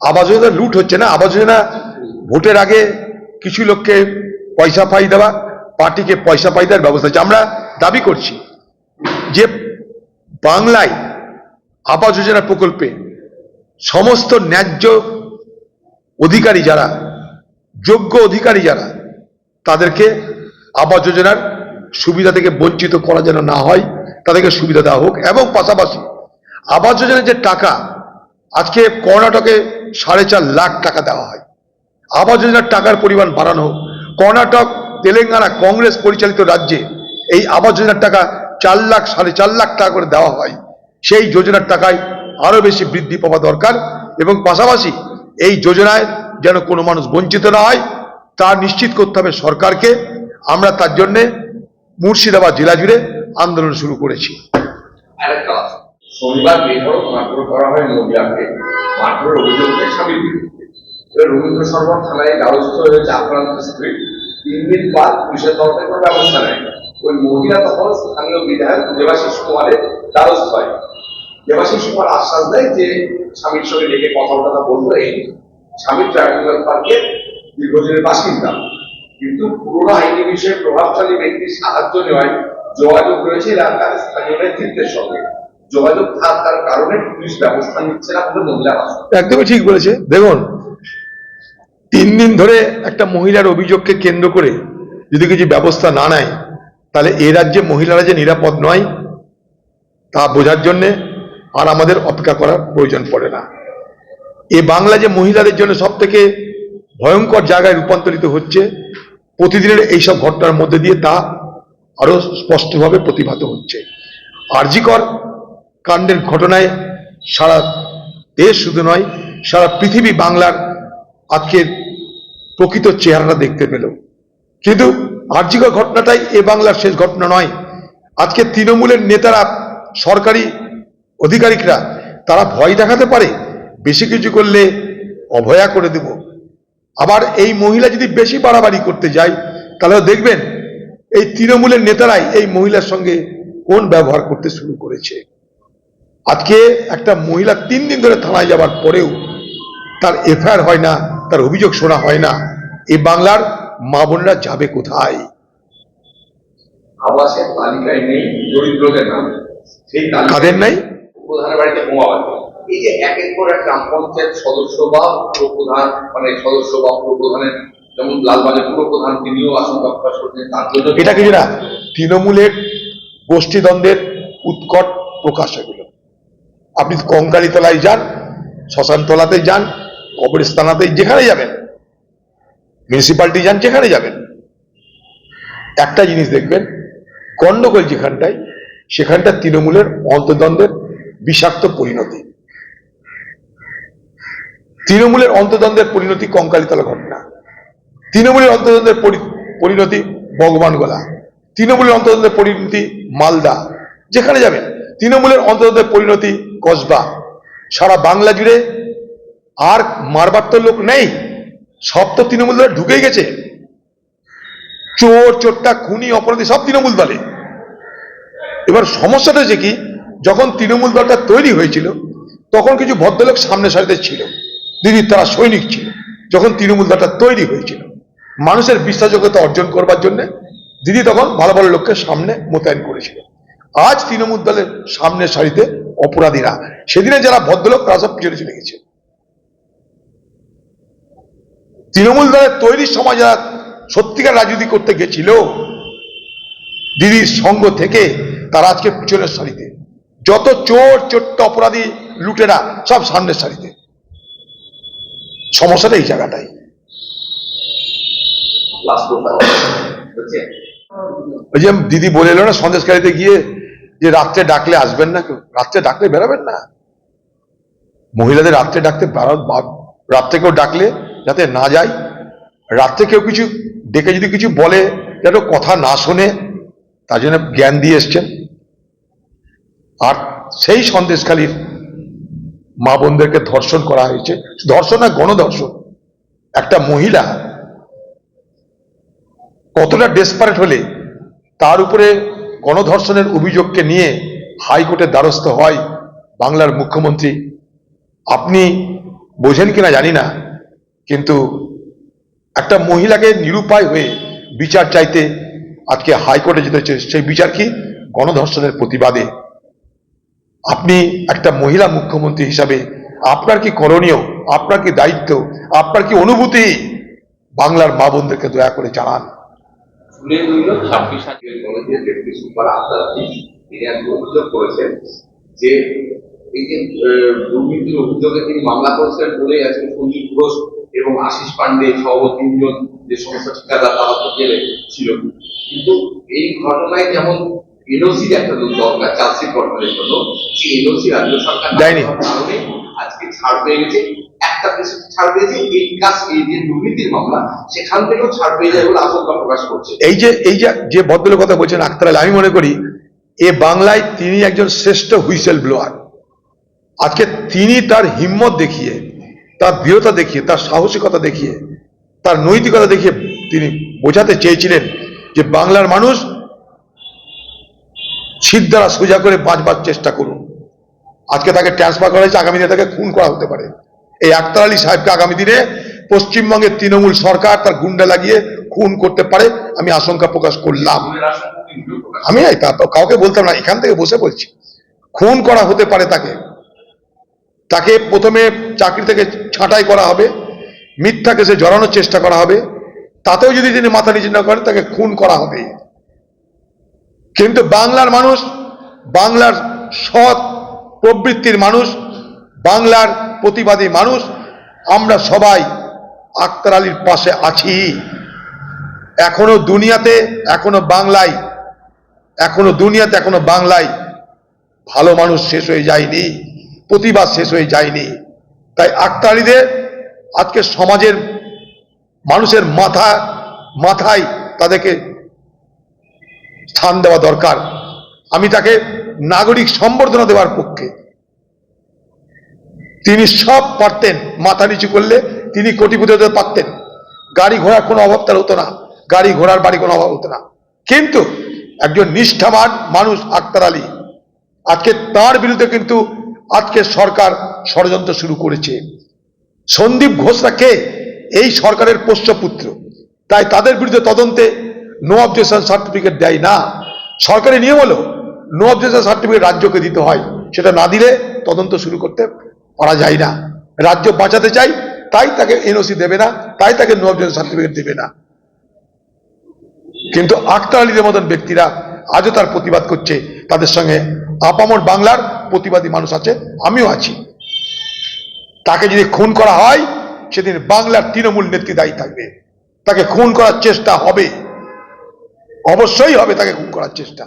আবাস যোজনা লুট হচ্ছে না। আবাস যোজনা ভোটের আগে কিছু লোককে পয়সা পাই দেওয়া, পার্টিকে পয়সা পাই দেওয়ার ব্যবস্থা হচ্ছে। আমরা দাবি করছি যে বাংলায় আবাস যোজনা প্রকল্পে সমস্ত ন্যায্য অধিকারী যারা, যোগ্য অধিকারী যারা, তাদেরকে আবাস যোজনার সুবিধা থেকে বঞ্চিত করা যেন না হয়, তাদেরকে সুবিধা দেওয়া হোক। এবং পাশাপাশি আবাস যোজনার যে টাকা, আজকে কর্ণাটকে সাড়ে চার লাখ টাকা দেওয়া হয়। আবাস যোজনার টাকার পরিমাণ বাড়ানো হোক। কর্ণাটক, তেলেঙ্গানা, কংগ্রেস পরিচালিত রাজ্যে এই আবাস যোজনার টাকা চার লাখ, সাড়ে চার লাখ টাকা করে দেওয়া হয়। সেই যোজনার টাকায় আরও বেশি বৃদ্ধি পাওয়া দরকার এবং পাশাপাশি এই যোজনায় যেন কোনো মানুষ বঞ্চিত না হয়, তা নিশ্চিত করতে হবে সরকারকে। আমরা তার জন্যে মুর্শিদাবাদ জেলা জুড়ে আন্দোলন শুরু করেছি। শনিবার বেধড়ক মারধর করা হয় মহিলাকে। মারধরের অভিযোগ স্বামীর বিরুদ্ধে রবীন্দ্র সরোবর থানায় দ্বারস্থ হয়েছে আক্রান্ত স্ত্রী। তিন দিন বাদ পুলিশের তরফে কোনো ব্যবস্থা নেয় ওই মহিলা তখন স্থানীয় বিধায়ক দেবাশিস কুমারের দ্বারস্থ হয়। দেবাশিস কুমার আশ্বাস দেয় যে স্বামীর সঙ্গে ডেকে কথা কথা বলব এই স্বামী ট্রাইব্যুনাল পার্কের দীর্ঘদিনের বাসিন্দা। কিন্তু পুরোনো আইনি বিষয়ে প্রভাবশালী ব্যক্তির সাহায্য নেওয়ায় যোগাযোগ রয়েছে এলাকার স্থানীয় নেতৃত্বের সঙ্গে। যোগাযোগ থাকার কারণে পুলিশ ব্যবস্থা নিচ্ছে না বলে মহিলা একদমই ঠিক বলেছে। দেখুন, তিন দিন ধরে একটা মহিলার অভিযোগকে কেন্দ্র করে যদি কিছু ব্যবস্থা না নেয়, তাহলে এ রাজ্যে মহিলারা যে নিরাপদ নয়, তা বোঝার জন্যে আর আমাদের অপেক্ষা করার প্রয়োজন পড়ে না। এ বাংলা যে মহিলাদের জন্য সব থেকে ভয়ঙ্কর জায়গায় রূপান্তরিত হচ্ছে, প্রতিদিনের এইসব ঘটনার মধ্যে দিয়ে তা আরও স্পষ্টভাবে প্রতিভাত হচ্ছে। আরজিকর কাণ্ডের ঘটনায় সারা দেশ শুধু নয়, সারা পৃথিবী বাংলার আজকের প্রকৃত চেহারাটা দেখতে পেল। কিন্তু আর্যিকর ঘটনাটাই এ বাংলার শেষ ঘটনা নয়। আজকে তৃণমূলের নেতারা, সরকারি আধিকারিকরা তারা ভয় দেখাতে পারে, বেশি কিছু করলে অভয়া করে দেব। আবার এই মহিলা যদি বেশি বাড়াবাড়ি করতে যায়, তাহলে দেখবেন এই তৃণমূলের নেতারাই এই মহিলার সঙ্গে কোন ব্যবহার করতে শুরু করেছে। আজকে একটা মহিলা তিন দিন ধরে থানায় যাবার পরেও তার এফআইআর হয় না তার অভিযোগ শোনা হয় না। এই বাংলার মা বোনরা যাবে কোথায়? আবাসের তালিকায় নেই দরিদ্রদের নাম। সেই কাদের নাই? প্রধানের বাড়িতে এই যে একের পর এক গ্রাম পঞ্চায়েত সদস্য বা মানে সদস্য বা যেমন লালবাগের পুরো প্রধান তিনিও আশঙ্কা প্রকাশ করছেন তার জন্য এটা কিছু না তৃণমূলের গোষ্ঠীদ্বন্দ্বের উৎকট প্রকাশ এগুলো। আপনি কঙ্কালীতলায় যান শ্মশানতলাতে যান কবরস্থানাতে যেখানে যাবেন মিউনিসিপালিটি যান, যেখানে যাবেন। একটা জিনিস দেখবেন, গন্ডগোল যেখানটায়, সেখানটা তৃণমূলের অন্তদ্বন্দ্বের বিষাক্ত পরিণতি। তৃণমূলের অন্তদ্বন্দ্বের পরিণতি কঙ্কালীতলা ঘটনা। তৃণমূলের অন্তদ্বন্দ্বের পরি- পরিণতি ভগবান গোলা তৃণমূলের অন্তদ্বন্দ্বের পরিণতি মালদা। যেখানে যাবেন। তৃণমূলের অন্তদ্বন্দ্বের পরিণতি কসবা। সারা বাংলা জুড়ে আর মারবার তো লোক নেই, সব তো তৃণমূল দলে ঢুকেই গেছে। চোর, চোরটা, খুনি, অপরাধী সব তৃণমূল দলে। এবার সমস্যাটা যে কি, যখন তৃণমূল দলটা তৈরি হয়েছিল, তখন কিছু ভদ্রলোক সামনে সারিতে ছিল। দিদি, তারা সৈনিক ছিল, যখন তৃণমূল দলটা তৈরি হয়েছিল। মানুষের বিশ্বাসযোগ্যতা অর্জন করবার জন্য দিদি তখন ভালো ভালো লোককে সামনে মোতায়েন করেছিল। আজ তৃণমূল দলের সামনে সারিতে অপরাধীরা। সেদিনে যারা ভদ্রলোক তারা সব পিছনে চলে গেছে। তৃণমূল দলের তৈরির সময় যারা সত্যিকার রাজনীতি করতে গেছিল। দিদির সঙ্গ থেকে তারা আজকে পিছনের সারিতে। যত চোর চোট্ট অপরাধী লুটেরা সব সামনের সারিতে। সমস্যাটা এই জায়গাটাই। ওই যে দিদি বলে এলো না সন্দেশকারীতে গিয়ে যে রাত্রে ডাকলে আসবেন না কেউ রাত্রে ডাকলে বেরাবেন না। মহিলাদের রাত্রে ডাকতে রাত্রে কেউ ডাকলে যাতে না যায়, রাত্রে কেউ কিছু ডেকে যদি কিছু বলে, যেন কথা না শোনে, তার জন্য জ্ঞান দিয়ে এসছেন। আর সেই সন্দেশখালীর মা বোনদেরকে ধর্ষণ করা হয়েছে। ধর্ষণ না, গণধর্ষণ। একটা মহিলা কতটা ডেসপারেট হলে তার উপরে গণধর্ষণের অভিযোগকে নিয়ে হাইকোর্টের দ্বারস্থ হয় বাংলার মুখ্যমন্ত্রী। আপনি বোঝেন কিনা জানি না, কিন্তু একটা মহিলাকে নিরুপায় হয়ে বিচার চাইতে আজকে হাইকোর্টে যেতে হচ্ছে, সেই বিচার কি? গণধর্ষণের প্রতিবাদে। আপনি একটা মহিলা মুখ্যমন্ত্রী হিসাবে আপনার কি করণীয়? আপনার কি দায়িত্ব? আপনার কি অনুভূতি? বাংলার মা বোনদেরকে দয়া করে জানান। শুনে রইল ছাব্বিশ হাজার কলেজের ডেপুটি সুপার আফতারাতি তিনি এক অভিযোগ করেছেন যে এই যে দুর্নীতির অভিযোগে তিনি মামলা করেছিলেন বলে আজকে সঞ্জীব ঘোষ এবং আশিস পান্ডে সহ তিনজন যে সমস্ত ঠিকাদার তারা তো জেলে ছিল। কিন্তু এই ঘটনায় যেমন এনওসির একটা দরকার চার্জশিট গঠনের জন্য সেই এনওসি রাজ্য সরকার কারণে আজকে ছাড় পেয়ে গেছে। একটা দেশে ছাড় পেয়েছে, এই কাজ, এই যে দুর্নীতির মামলা, সেখান থেকেও ছাড় পেয়ে যায় বলে আশঙ্কা প্রকাশ করছে। এই যে এই যে ভদ্রলোক কথা বলছেন আক্তার আমি মনে করি, এ বাংলায় তিনি একজন শ্রেষ্ঠ হুইসেল ব্লোয়ার। আজকে তিনি তার হিম্মত দেখিয়ে, তার দৃঢ়তা দেখিয়ে, তার সাহসিকতা দেখিয়ে, তার নৈতিকতা দেখিয়ে তিনি বোঝাতে চেয়েছিলেন যে বাংলার মানুষ ছিট দ্বারা সোজা করে বাঁচবার চেষ্টা করুন। আজকে তাকে ট্রান্সফার করা হয়েছে, আগামী দিনে তাকে খুন করা হতে পারে। এই আক্তার আলী সাহেবকে আগামী দিনে পশ্চিমবঙ্গের তৃণমূল সরকার তার গুন্ডা লাগিয়ে খুন করতে পারে, আমি আশঙ্কা প্রকাশ করলাম। আমি কাউকে বলতাম না, এখান থেকে বসে বলছি। খুন করা হতে পারে তাকে। তাকে প্রথমে চাকরি থেকে ছাঁটাই করা হবে মিথ্যা কেসে জড়ানোর চেষ্টা করা হবে, তাতেও যদি তিনি মাথা নিচে না করেন, তাকে খুন করা হবে। কিন্তু বাংলার মানুষ, বাংলার সৎ প্রবৃত্তির মানুষ, বাংলার প্রতিবাদী মানুষ, আমরা সবাই আক্তার আলীর পাশে আছি। এখনও দুনিয়াতে, এখনও বাংলায়, এখনও দুনিয়াতে, এখনও বাংলায় ভালো মানুষ শেষ হয়ে যায়নি, প্রতিবাদ শেষ হয়ে যায়নি। তাই আক্তারিদের আজকে সমাজের মানুষের মাথা, মাথায় তাদেরকে স্থান দেওয়া দরকার। আমি তাকে নাগরিক সম্বর্ধনা দেওয়ার পক্ষে তিনি সব পারতেন, মাথা নিচু করলে তিনি কোটিপতি পারতেন। গাড়ি ঘোড়ার কোনো অভাব তার হতো না, গাড়ি ঘোড়ার বাড়ি কোনো অভাব হতো না। কিন্তু একজন নিষ্ঠাবান মানুষ আক্তার আলী, আজকে তার বিরুদ্ধে কিন্তু আজকে সরকার ষড়যন্ত্র শুরু করেছে। সন্দীপ ঘোষরা কে? এই সরকারের পোষ্যপুত্র। তাই তাদের বিরুদ্ধে তদন্তে নো অবজেকশন সার্টিফিকেট দেয় না। সরকারি নিয়ম হলো নো অবজেকশন সার্টিফিকেট রাজ্যকে দিতে হয়। সেটা না দিলে তদন্ত শুরু করতে পারা যায় না। রাজ্য বাঁচাতে চাই, তাই তাকে এনওসি দেবে না, তাই তাকে নো সার্টিফিকেট দেবে না। কিন্তু আক্তার আলীদের মতন ব্যক্তিরা আজও তার প্রতিবাদ করছে, তাদের সঙ্গে আপামর বাংলার প্রতিবাদী মানুষ আছে, আমিও আছি। তাকে যদি খুন করা হয়, সেদিন বাংলার তৃণমূল নেত্রী দায়ী থাকবে। তাকে খুন করার চেষ্টা হবে। অবশ্যই হবে তাকে খুন করার চেষ্টা।